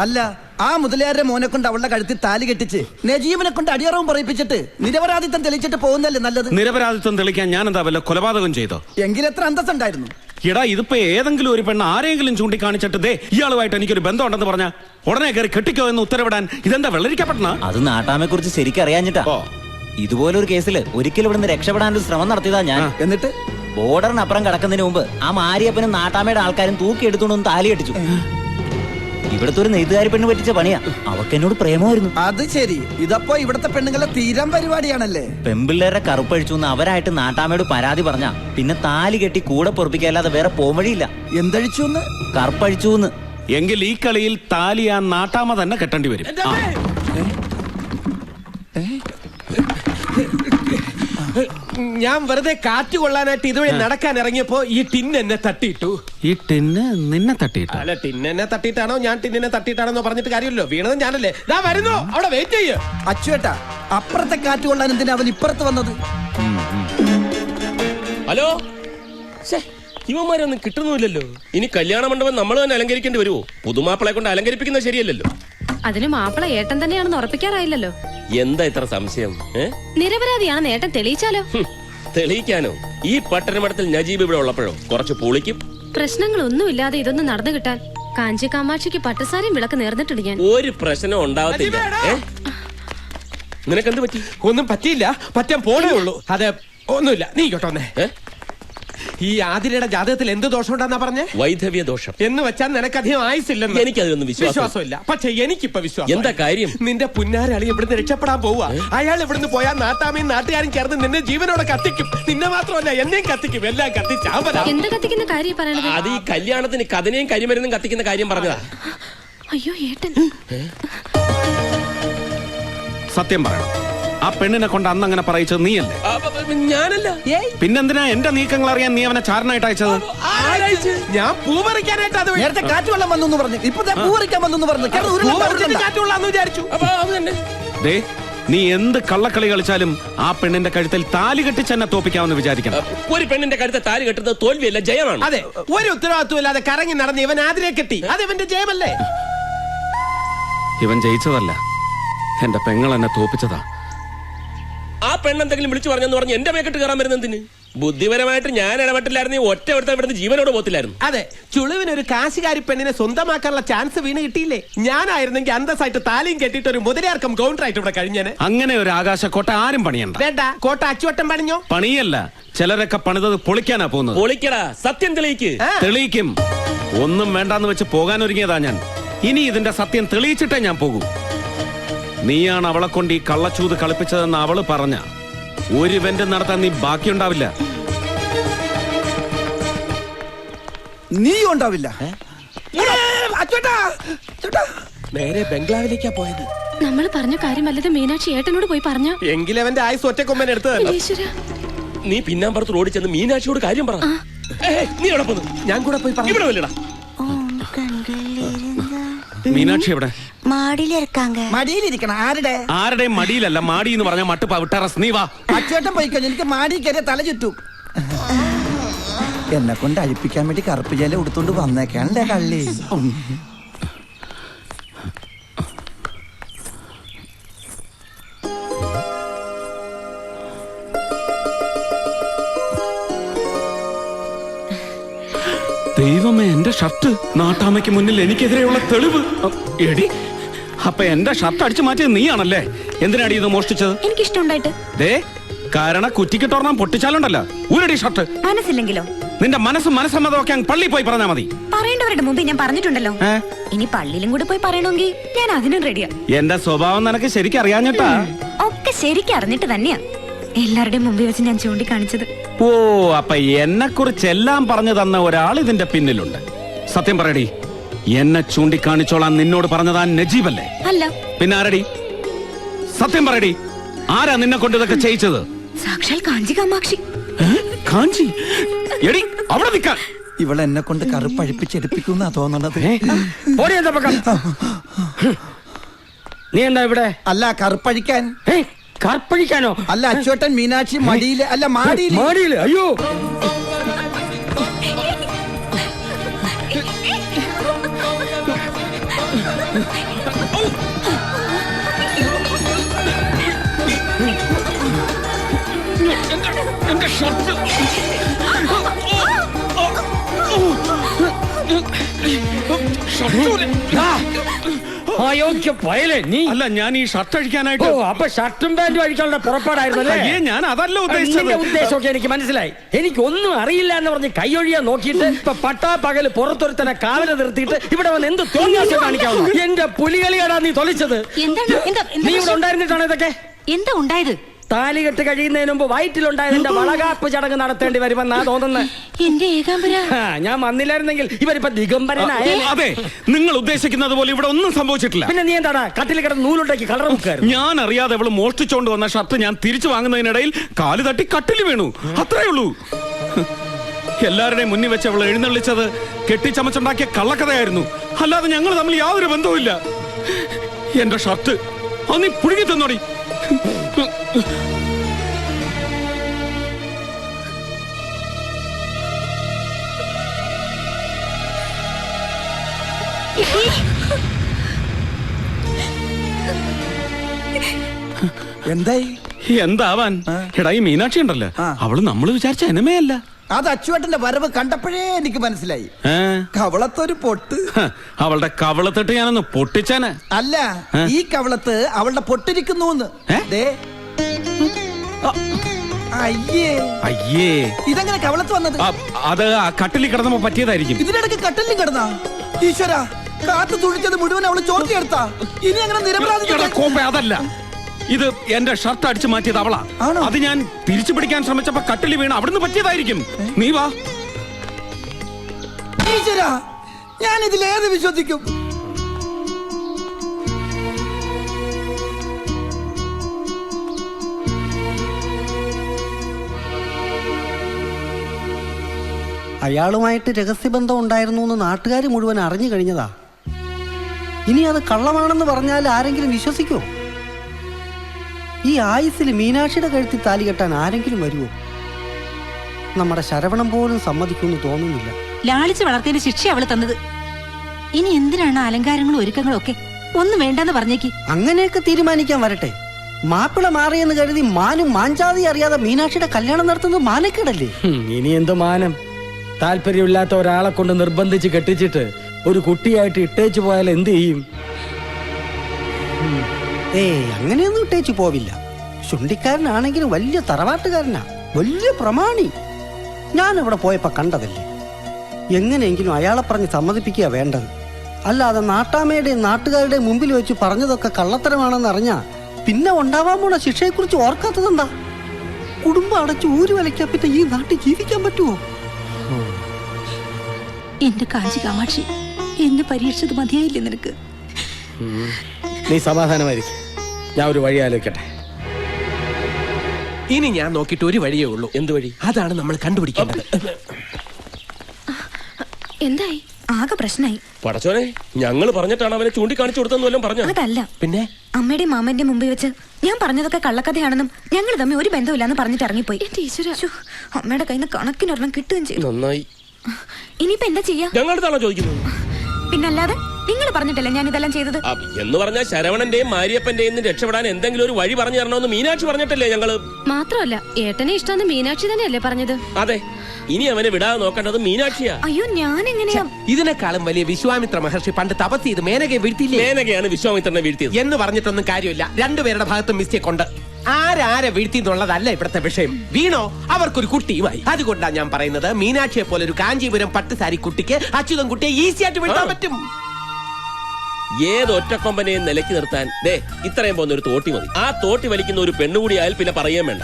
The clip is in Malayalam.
അല്ല ആ മുതലയാരുടെ മോനെ കൊണ്ട് അവളുടെ കഴുത്തിൽ താലി കെട്ടിച്ച് നജീബിനെ കൊണ്ട് അടിയറവും പറയിപ്പിച്ചിട്ട് നിരപരാധിത്വം തെളിച്ചിട്ട് പോകുന്നല്ലേ നല്ലത്? നിരപരാധിത്വം തെളിക്കാൻ ഞാൻ എന്താ വല്ല കൊലപാതകം ചെയ്തോ? എങ്കിലെത്ര അന്തസ്സുണ്ടായിരുന്നു? എടാ ഇതിപ്പോ ഏതെങ്കിലും ഒരു പെണ്ണ് ആരെങ്കിലും ചൂണ്ടിക്കാണിച്ചിട്ട് ദേ ഇയാളുമായിട്ട് എനിക്കൊരു ബന്ധമുണ്ടെന്ന് പറഞ്ഞ ഉടനെ കയറി കെട്ടിക്കോ എന്ന് ഉത്തരവിടാൻ ഇതെന്താ വെള്ളരിക്കപ്പെട്ടണ അത് നാട്ടാമെ കുറിച്ച് ശരിക്കും അറിയാഞ്ഞിട്ടാ. ഓ. ഇതുപോലൊരു കേസിൽ ഒരിക്കലും ഇവിടുന്ന് രക്ഷപ്പെടാനൊരു ശ്രമം നടത്തിയതാ ഞാൻ. എന്നിട്ട്? ബോർഡറിനപ്പുറം കടക്കുന്നതിന് മുമ്പ് ആ മാരിയപ്പനും നാട്ടാമയുടെ ആൾക്കാരും തൂക്കിയെടുത്തുകൊണ്ടൊന്ന് എടുത്തുകൊണ്ട് താലി കെട്ടിച്ചു. ഇവിടുത്തെ ഒരു നെയ്ത്തുകാരി പെണ്ണ് പറ്റിച്ച പണിയാ. അവക്ക് എന്നോട് പ്രേമമായിരുന്നു. അത് ശരി. ഇതപ്പോ ഇവിടത്തെ പെണ്ണുങ്ങളെ തീരം പരിപാടിയാണല്ലേ? പെമ്പിള്ളേരെ കറുപ്പഴിച്ചു എന്ന് അവരായിട്ട് നാട്ടാമയോട് പരാതി പറഞ്ഞ പിന്നെ താലി കെട്ടി കൂടെ പൊറപ്പിക്കല്ലാതെ വേറെ പോംവഴിയില്ല എന്തഴിച്ചു എന്ന്? കറുപ്പഴിച്ചു എന്ന്. എങ്കിൽ ഈ കളിയിൽ താലി ആ നാട്ടാമ തന്നെ കെട്ടേണ്ടി വരും. ഞാൻ വെറുതെ കാറ്റ് കൊള്ളാനായിട്ട് ഇതുവഴി നടക്കാൻ ഇറങ്ങിയപ്പോ ഈ ടിൻ എന്നെ തട്ടിയിട്ടു. ഈ ടിന്ന് നിന്നെ തട്ടിയിട്ട്? അല്ല ടിൻ എന്നെ തട്ടിയിട്ടാണോ? ഞാൻ ടിന്നിനെ തട്ടിയിട്ടാണോ പറഞ്ഞിട്ട് കാര്യമല്ലോ വീണത് ഞാനല്ലേ. ദാ വരുന്നു. അവിടെ വെയിറ്റ് ചെയ്യ്. അച്ചുവേട്ടാ അപ്പുറത്തെ കാറ്റ് കൊള്ളാൻ എന്തിനാ അവൻ ഇപ്പുറത്ത് വന്നത്? ഹലോ? ഇവന്മാരൊന്നും കിട്ടുന്നുമില്ലല്ലോ. ഇനി കല്യാണ മണ്ഡപം നമ്മൾ തന്നെ അലങ്കരിക്കേണ്ടി വരുമോ പുതുമാപ്പിളെ കൊണ്ട് അലങ്കരിപ്പിക്കുന്നത് ശരിയല്ലല്ലോ. അതിന് മാപ്പിള ഏട്ടൻ തന്നെയാണെന്ന് ഉറപ്പിക്കാറായില്ലല്ലോ. എന്താ ഇത്ര സംശയം? നിരപരാധിയാണെന്ന് ഏട്ടൻ തെളിയിച്ചാലോ? തെളിയിക്കാനോ? ഈ പട്ടണമഠത്തിൽ നജീബ് ഇവിടെ ഉള്ളപ്പോഴോ? കുറച്ച് പൊളിക്കും. പ്രശ്നങ്ങളൊന്നുമില്ലാതെ ഇതൊന്നും നടന്നു കിട്ടാൻ കാഞ്ചി കാമാക്ഷിക്ക് പട്ടുസാരിയും വിളക്ക് നേർന്നിട്ടുണ്ട് ഞാൻ. ഒരു പ്രശ്നം ഉണ്ടാവത്തില്ല? നിനക്കെന്ത് പറ്റി? ഒന്നും പറ്റിയില്ല. പറ്റാൻ പോണേ ഉള്ളൂ. അതെ ഒന്നുമില്ല. നീ കേട്ടോന്നേ? ഈ ആതിരയുടെ ജാതകത്തിൽ എന്ത് ദോഷം ഉണ്ടെന്നാ പറഞ്ഞേ? വൈധവ്യ ദോഷം. എന്ന് വെച്ചാൽ നിനക്കധികം ആയുസില്ലെന്ന് എനിക്കതിലൊന്നും വിശ്വാസം- വിശ്വാസമില്ല. പക്ഷെ എനിക്കിപ്പോ വിശ്വാസം എന്താ കാര്യം? നിന്റെ പുന്നാരളി ഇവിടുന്ന് രക്ഷപ്പെടാൻ പോവുക. അയാൾ ഇവിടുന്ന് പോയാൽ നാട്ടാമയും നാട്ടുകാരും ചേർന്ന് നിന്നെ ജീവനോടെ കത്തിക്കും. നിന്നെ മാത്രമല്ല എന്നെയും കത്തിക്കും. എല്ലാം കത്തിച്ചാവല എന്ത് കത്തിക്കുന്ന കാര്യം പറയണത്? അത് ഈ കല്യാണത്തിന് കഥനയും കരിമരുന്നും കത്തിക്കുന്ന കാര്യം പറഞ്ഞതാ. അയ്യോ ഏട്ടൻ. സത്യം പറയണം. ആ പെണ്ണിനെ കൊണ്ട് അന്ന് അങ്ങനെ പറയിച്ചത് നീയല്ലേ ഞാനല്ല പിന്നെന്തിനാ എന്റെ നീക്കങ്ങൾ അറിയാൻ നീ അവനെ ചാരനായിട്ട് അയച്ചത് ഞാൻ പൂ പറിക്കാനായിട്ട് അത് വഴി- നേരത്തെ കാറ്റ് വെള്ളം വന്നു പറഞ്ഞു ഇപ്പൊ പൂവറിക്കാൻ പൂ പറിക്കാൻ വന്നു പറഞ്ഞു കാറ്റ്. വിചാരിച്ചു ദേ നീ എന്ത് കള്ളക്കളി കളിച്ചാലും ആ പെണ്ണിന്റെ കഴുത്തിൽ താലി കെട്ടിച്ച് എന്നെ തോപ്പിക്കാമെന്ന് വിചാരിക്കണം ഒരു പെണ്ണിന്റെ കഴുത്തെ താലി കെട്ടുന്നത് തോൽവിയല്ല ജയമാണ് അതെ ഒരു ഉത്തരവാദിത്വം ഇല്ലാതെ കറങ്ങി നടന്ന് ഇവൻ ആതിരെ കെട്ടി അത് ഇവന്റെ ജയമല്ലേ ഇവൻ ജയിച്ചതല്ല എന്റെ പെങ്ങൾ എന്നെ തോപ്പിച്ചതാ ആ പെണ്ണെന്തെങ്കിലും വിളിച്ചു പറഞ്ഞെന്ന് പറഞ്ഞ് എന്റെ മേക്കെട്ട് കയറാൻ വരുന്ന എന്തിന്? ബുദ്ധിപരമായിട്ട് ഞാൻ ഇടപെട്ടില്ലായിരുന്നു ഒറ്റ ഒരുത്തൻ ഇവിടുന്ന് ജീവനോട് പോത്തില്ലായിരുന്നു. അതെ ചുളുവിന് ഒരു കാശികാരി പെണ്ണിനെ സ്വന്തമാക്കാനുള്ള ചാൻസ് വീണ് കിട്ടിയില്ലേ? ഞാനായിരുന്നെങ്കിൽ അന്തസ്സായിട്ട് താലിയും കെട്ടിട്ട് ഒരു മുതലയാർക്കം കൗണ്ടറായിട്ട് ഇവിടെ കഴിഞ്ഞേനെ. അങ്ങനെ ഒരു ആകാശ കോട്ട ആരും പണിയണ്ട. വേണ്ട കോട്ട അച്ചുവട്ടം പണിഞ്ഞോ? പണിയല്ല ചിലരൊക്കെ പണിതത് പൊളിക്കാനാ പോകുന്നത്. പൊളിക്കടാ സത്യം തെളിയിക്ക്. ആ. തെളിയിക്കും. ഒന്നും വേണ്ടാന്ന് വെച്ച് പോകാൻ ഒരുങ്ങിയതാ ഞാൻ. ഇനി ഇതിന്റെ സത്യം തെളിയിച്ചിട്ടേ ഞാൻ പോകൂ. നീയാണ് അവളെ കൊണ്ട് ഈ കള്ളച്ചൂത് കളിപ്പിച്ചതെന്ന് അവൾ പറഞ്ഞ. ഒരു ഇവന്റ് നടത്താൻ നീ ബാക്കിയുണ്ടാവില്ല. നീ ഉണ്ടാവില്ല. നേരെ ബംഗ്ലാവിലേക്കാ പോയത്. നമ്മൾ പറഞ്ഞ കാര്യമല്ലത് മീനാക്ഷി ഏട്ടനോട് പോയി പറഞ്ഞ? എങ്കിലവന്റെ ആയുസ് ഒറ്റക്കൊമ്പൻ എടുത്തതല്ലോ. ഈശ്വര. നീ പിന്നാമ്പറത്ത് റോഡിൽ ചെന്ന് മീനാക്ഷിയോട് കാര്യം പറ. ഏയ്, നീ എവിടെ പോന്നു? ഞാൻ കൂടെ പോയി പറഞ്ഞു ഇവിടെ വല്ലടാ. മീനാക്ഷി എവിടെ? ആരുടെ? മടിയിലല്ല മാടി എന്ന് പറഞ്ഞ മട്ടുപ്പ. വിട്ടറസ് നീ വാ. അച്ചുവേട്ടൻ പോയിക്കോ എനിക്ക് മാടി കയറിയ തല ചുറ്റും. എന്നെ കൊണ്ട് അഴിപ്പിക്കാൻ വേണ്ടി കറുപ്പ് ജല എടുത്തോണ്ട് വന്നേക്കാണല്ലേ കള്ളി. ദൈവമേ എന്റെ ഷർട്ട്. നാട്ടാമയ്ക്ക് മുന്നിൽ എനിക്കെതിരെയുള്ള തെളിവ്. എടി അപ്പൊ എന്റെ ഷർട്ട് അടിച്ചു മാറ്റിയത് നീയാണല്ലേ? എന്തിനാടി ഇത് മോഷ്ടിച്ചത്? എനിക്കിഷ്ടമുണ്ടായിട്ട്. ദേ കാരണം കുറ്റിക്കിട്ടോർണം പൊട്ടിച്ചാലുണ്ടല്ലോ. ഊരടി ഷർട്ട്. മനസ്സില്ലെങ്കിലോ? നിന്റെ മനസ്സും മനസ്സമ്മതമൊക്കെ അങ്ങ് പള്ളി പോയി പറഞ്ഞാ മതി. പറയേണ്ടവരുടെ മുമ്പ് ഞാൻ പറഞ്ഞിട്ടുണ്ടല്ലോ. ഇനി പള്ളിയിലും കൂടെ പോയി പറയണമെങ്കിൽ ഞാൻ അതിനും റെഡിയാ എന്റെ സ്വഭാവം നിനക്ക് ശരിക്കും അറിയാഞ്ഞിട്ടാ ഒക്കെ ശരിക്കും അറിഞ്ഞിട്ട് തന്നെയാ. എല്ലാവരുടെയും മുമ്പിൽ വെച്ച് ഞാൻ ചൂണ്ടിക്കാണിച്ചത്. ഓ അപ്പൊ എന്നെ കുറിച്ച് എല്ലാം പറഞ്ഞു തന്ന ഒരാൾ ഇതിന്റെ പിന്നിലുണ്ട്. സത്യം പറയടി എന്നെ ചൂണ്ടിക്കാണിച്ചോളാൻ നിന്നോട് പറഞ്ഞതാ നജീബല്ലേ? അല്ല. പിന്നെ ആരടി? സത്യം പറയടി ആരാ നിന്നെ കൊണ്ട് ഇതൊക്കെ ചെയ്യിച്ചത്? സാക്ഷാൽ കാഞ്ചി കാമാക്ഷി? കാഞ്ചി? എടി അവിടെ നിൽക്കാൻ ഇവളെ എന്നെ കൊണ്ട് കറുപ്പ് അഴിപ്പിച്ചെടുപ്പിക്കുന്നാ തോന്നണത്. നീ എന്താ ഇവിടെ? അല്ല കറുപ്പഴിക്കാൻ. കർപ്പഴിക്കാനോ അല്ല അച്ചുവട്ടൻ മീനാക്ഷി മടിയില് അല്ല മാടിയില് മാടിയില് അയ്യോ എന്റെ ഷർട്ട് അയോഗ്യ പയലെ നീ. അല്ല ഞാൻ ഈ ഷർട്ട് ഓ അഴിക്കാനായിട്ട് അപ്പൊ ഷർട്ടും പാന്റും അഴിക്കാനുള്ള പുറപ്പാടായിരുന്നു അയ്യേ ഞാൻ അതല്ല ഉദ്ദേശിച്ചത്. നിന്റെ ഉദ്ദേശമൊക്കെ എനിക്ക് മനസ്സിലായി. എനിക്ക് ഒന്നും അറിയില്ല എന്ന് പറഞ്ഞ് കൈയൊഴിയാൻ നോക്കിയിട്ട് ഇപ്പൊ പട്ടാ പകൽ പുറത്തൊരുത്തനെ കാവല നിർത്തിയിട്ട് ഇവിടെ വന്ന് എന്ത് തോന്നിയാസം കാണിക്കാവുന്നു എന്റെ പുലികളിയാടാ നീ തൊലിച്ചത്. എന്താണ്? എന്താ നീ ഇവിടെ ഉണ്ടായിരുന്നിട്ടാണ് ഇതൊക്കെ? എന്താ ഉണ്ടായത്? താലി കെട്ട് കഴിയുന്നതിന് മുമ്പ് വയറ്റിലുണ്ടായതിന്റെ വളകാപ്പ് ചടങ്ങ് നടത്തേണ്ടി വരുമെന്നാ തോന്നുന്നത് എന്റെ ഏകാംബര. ഞാൻ വന്നില്ലായിരുന്നെങ്കിൽ ഇവരിപ്പോ ദിഗംബരനായ അതെ നിങ്ങൾ ഉദ്ദേശിക്കുന്നത് പോലെ ഇവിടെ ഒന്നും സംഭവിച്ചിട്ടില്ല. പിന്നെ നീ എന്താടാ? കട്ടിൽ കിടന്ന് നൂലുണ്ടാക്കി കളർ മുക്കായിരുന്നു. ഞാൻ അറിയാതെ അവൾ മോഷ്ടിച്ചോണ്ട് വന്ന ഷർട്ട് ഞാൻ തിരിച്ചു വാങ്ങുന്നതിനിടയിൽ കാൽ തട്ടി കട്ടിൽ വീണു. അത്രേ ഉള്ളൂ. എല്ലാവരുടെയും മുന്നിൽ വെച്ച് അവൾ എഴുന്നള്ളിച്ചത് കെട്ടിച്ചമച്ചുണ്ടാക്കിയ കള്ളക്കഥയായിരുന്നു. അല്ലാതെ ഞങ്ങൾ തമ്മിൽ യാതൊരു ബന്ധവുമില്ല. എന്റെ ഷർട്ട് അത് നീ പുഴുകി തന്നോടി. എന്തായി? എന്താവാൻ? എടാ ഈ മീനാക്ഷി ഉണ്ടല്ലോ. അവൾ നമ്മൾ വിചാരിച്ച എനമയല്ല അത് അച്ചുവേട്ടന്റെ വരവ് കണ്ടപ്പോഴേ എനിക്ക് മനസ്സിലായി. കവളത്തൊരു പൊട്ട്. അവളുടെ കവളത്തിട്ട് ഞാനൊന്ന് പൊട്ടിച്ചാന്. അല്ല ഈ കവളത്ത് അവളുടെ പൊട്ടിരിക്കുന്നു അയ്യേ. അയ്യേ. ഇതെങ്ങനെ കവളത്ത് വന്നത്? ആ, അത് ആ കട്ടിലിൽ കിടന്നപ്പോ പറ്റിയതായിരിക്കും. ഇതിനിടയ്ക്ക് കട്ടലിൽ കിടന്നാ? ഈശ്വര കാത്തു തുഴിച്ചത് മുഴുവൻ അവൾ ചോർത്തിയെടുത്താ ഇനി അങ്ങനെ നിരപരാധി എടാ, കോപ്പേ, അതല്ല. ഇത് എന്റെ ഷർട്ട് അടിച്ചു മാറ്റിയത് അവളാ. ആണോ? അത് ഞാൻ തിരിച്ചു പിടിക്കാൻ ശ്രമിച്ചപ്പോ കട്ടിലി വീണ് അവിടുന്ന് പറ്റിയതായിരിക്കും. നീ വാ. ഈശ്വര ഞാൻ ഇതിലേത് വിശ്വസിക്കും? അയാളുമായിട്ട് രഹസ്യബന്ധം ഉണ്ടായിരുന്നു എന്ന് നാട്ടുകാർ മുഴുവൻ അറിഞ്ഞു കഴിഞ്ഞതാ. ഇനി അത് കള്ളമാണെന്ന് പറഞ്ഞാൽ ആരെങ്കിലും വിശ്വസിക്കുമോ ഈ ആയുസിൽ മീനാക്ഷിയുടെ കഴുത്തിൽ താലി കെട്ടാൻ ആരെങ്കിലും വരുമോ നമ്മുടെ ശരവണം പോലും സമ്മതിക്കുമെന്ന് തോന്നുന്നില്ല. ലാളിച്ച് വളർത്തിയതിന്റെ ശിക്ഷ അവൾ തന്നത്. ഇനി എന്തിനാണ് അലങ്കാരങ്ങളും ഒരുക്കങ്ങളും ഒക്കെ ഒന്നും വേണ്ടെന്ന് പറഞ്ഞേക്ക്? അങ്ങനെയൊക്കെ തീരുമാനിക്കാൻ വരട്ടെ. മാപ്പിള മാറിയെന്ന് കരുതി മാനും മാഞ്ചാതി അറിയാതെ മീനാക്ഷിയുടെ കല്യാണം നടത്തുന്നത് മാനക്കേടല്ലേ? ഇനി എന്ത് മാനം? താല്പര്യമില്ലാത്ത ഒരാളെ കൊണ്ട് നിർബന്ധിച്ച് കെട്ടിച്ചിട്ട് ഒരു കുട്ടിയായിട്ട് ഇട്ടേച്ചു പോയാൽ എന്ത് ചെയ്യും? ഏയ് അങ്ങനെയൊന്നും ഇട്ടേച്ചു പോവില്ല. ചുണ്ടിക്കാരനാണെങ്കിലും വലിയ തറവാട്ടുകാരനാ. വലിയ പ്രമാണി. ഞാൻ അവിടെ പോയപ്പോ കണ്ടതല്ലേ? എങ്ങനെയെങ്കിലും അയാളെ പറഞ്ഞ് സമ്മതിപ്പിക്കുക വേണ്ടത്. അല്ലാതെ നാട്ടാമ്മയുടെയും നാട്ടുകാരുടെയും മുമ്പിൽ വെച്ച് പറഞ്ഞതൊക്കെ കള്ളത്തരമാണെന്ന് അറിഞ്ഞാ പിന്നെ ഉണ്ടാവാൻ പോണ ശിക്ഷയെക്കുറിച്ച് ഓർക്കാത്തതെന്താ? കുടുംബം അടച്ച് ഊരു പിന്നെ ഈ നാട്ടിൽ ജീവിക്കാൻ പറ്റുമോ എന്റെ കാഞ്ചി കാമാക്ഷി എന്നെ പരീക്ഷിച്ചത് മതിയായില്ലേ നിനക്ക്? നീ സമാധാനമായിരിക്കും. ഞാൻ ഒരു വഴി ആലോചിക്കട്ടെ. ഇനി ഞാൻ നോക്കിയിട്ട് ഒരു വഴിയേ ഉള്ളൂ. എന്ത് വഴി? അതാണ് നമ്മൾ കണ്ടുപിടിക്കേണ്ടത്. എന്തായി? ആകെ പ്രശ്നമായി പടച്ചോനെ ഞങ്ങൾ പറഞ്ഞിട്ടാണ് അവനെ ചൂണ്ടിക്കാണിച്ചു കൊടുത്തെന്ന് പറഞ്ഞു? അതല്ല. പിന്നെ? അമ്മയുടെയും മാമന്റെ മുമ്പിൽ വെച്ച് ഞാൻ പറഞ്ഞതൊക്കെ കള്ളക്കഥയാണെന്നും ഞങ്ങൾ തമ്മിൽ ഒരു ബന്ധമില്ലാന്ന് പറഞ്ഞിട്ട് ഇറങ്ങിപ്പോയി. അമ്മയുടെ കയ്യിൽ നിന്ന് കണക്കിനൊരെണ്ണം കിട്ടുകയും ചെയ്തു. നന്നായി. ഇനിയിപ്പോ എന്താ ചെയ്യാ? ഞങ്ങളുടെ ചോദിക്കുന്നത്? പിന്നല്ലാതെ നിങ്ങൾ പറഞ്ഞിട്ടല്ലേ ഞാൻ ഇതെല്ലാം ചെയ്തത്? എന്ന് പറഞ്ഞാൽ ശരവണന്റെയും മാരിയപ്പന്റെയും നിന്ന് രക്ഷപ്പെടാൻ എന്തെങ്കിലും ഒരു വഴി പറഞ്ഞു തരണമെന്ന് മീനാക്ഷി പറഞ്ഞിട്ടല്ലേ ഞങ്ങൾ? മാത്രമല്ല ഏട്ടനെ ഇഷ്ടമെന്ന് മീനാക്ഷി തന്നെയല്ലേ പറഞ്ഞത്? അതെ. ഇനി അവനെ വിടാതെ നോക്കേണ്ടത് മീനാക്ഷിയാ. അയ്യോ ഞാൻ എങ്ങനെയാ ഇതിനേക്കാളും വലിയ വിശ്വാമിത്ര മഹർഷി പണ്ട് തപസ് ചെയ്ത് മേനകയെ വീഴ്ത്തിയില്ലേ? മേനകയാണ് വിശ്വാമിത്രനെ വീഴ്ത്തിയത്. എന്ന് പറഞ്ഞിട്ടൊന്നും കാര്യമില്ല. രണ്ടുപേരുടെ ഭാഗത്തും മിസ്റ്റേക്ക് ഉണ്ട്. ആരാരെ വീഴ്ത്തി എന്നുള്ളതല്ല ഇവിടുത്തെ വിഷയം. വീണോ? അവർക്കൊരു കുട്ടിയുമായി. അതുകൊണ്ടാണ് ഞാൻ പറയുന്നത് മീനാക്ഷിയെ പോലെ ഒരു കാഞ്ചീപുരം പട്ടുസാരി കുട്ടിക്ക് അച്യുതം കുട്ടിയെ ഈസി ആയിട്ട് വീഴ്ത്താൻ പറ്റും. ഏത് ഒറ്റക്കൊമ്പനെയും നിലയ്ക്ക് നിർത്താൻ. ദേ ഇത്രയും പോകുന്ന ഒരു തോട്ടി മതി. ആ തോട്ടി വലിക്കുന്ന ഒരു പെണ്ണുകൂടി ആയാൽ പിന്നെ പറയുകയും വേണ്ട.